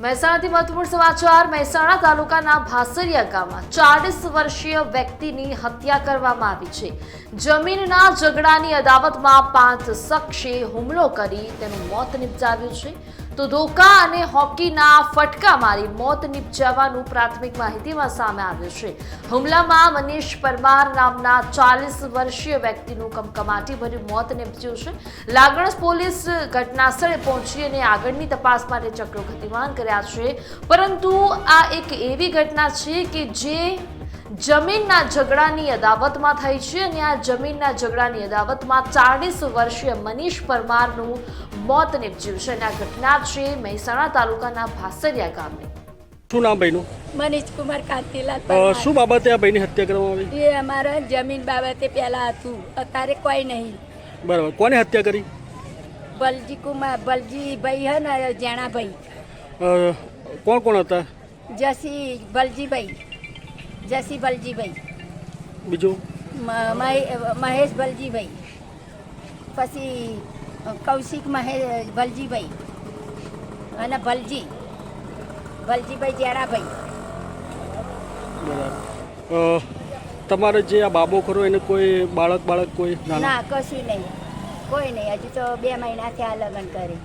મહેસાણાથી મહત્વપૂર્ણ સમાચાર. મહેસાણા તાલુકાના ભાસરિયા ગામમાં ચાલીસ વર્ષીય વ્યક્તિની હત્યા કરવામાં આવી છે. જમીનના ઝઘડાની અદાવતમાં પાંચ શખ્સે હુમલો કરી તેનું મોત નિપજાવ્યું છે. તો ધોકા અને હોકીના ફટકા મારી મોત નિપજાવવાનું પ્રાથમિક માહિતીમાં સામે આવ્યું છે. હુમલામાં મનીષ પરમાર નામના ચાલીસ વર્ષીય વ્યક્તિનું કમકમાટી ભર્યું મોત નિપજ્યું છે. લાગણસ પોલીસ ઘટનાસ્થળે પહોંચી અને આગળની તપાસ માટે ચક્રો ગતિમાન કર્યા છે. પરંતુ આ એક એવી ઘટના છે કે જે જમીનના ઝઘડાની અદાવતમાં થઈ છે અને આ જમીનના ઝઘડાની અદાવતમાં ચાલીસ વર્ષીય મનીષ પરમારનું મોત નિપજ્યું છે અને આ ઘટના છે મહેસાણા તાલુકાના ભાસરિયા ગામની શું નામ ભાઈનું? મનીષ કુમાર કાંતિલાલ શું બાબતે આ ભાઈની હત્યા કરવામાં આવી? એ અમારા જમીન બાબતે પહેલા હતું. અત્યારે કોઈ નહીં. બરાબર. કોને હત્યા કરી? બલજી કુમાર બલજી ભાઈ હે ને જેણા ભાઈ. કોણ કોણ હતા? જસી બલજીભાઈ જસી બલજીભાઈ બીજું મહેશ બલજીભાઈ પછી કૌશિક મહેશ બલજીભાઈ અને જેણાભાઈ બરાબર. અ, તમારે જે આ બાબો કરો એને કોઈ બાળક બાળક કોઈ ના કશું નહીં. કોઈ નહીં. હજુ તો બે મહિના થયા લગ્ન કરી.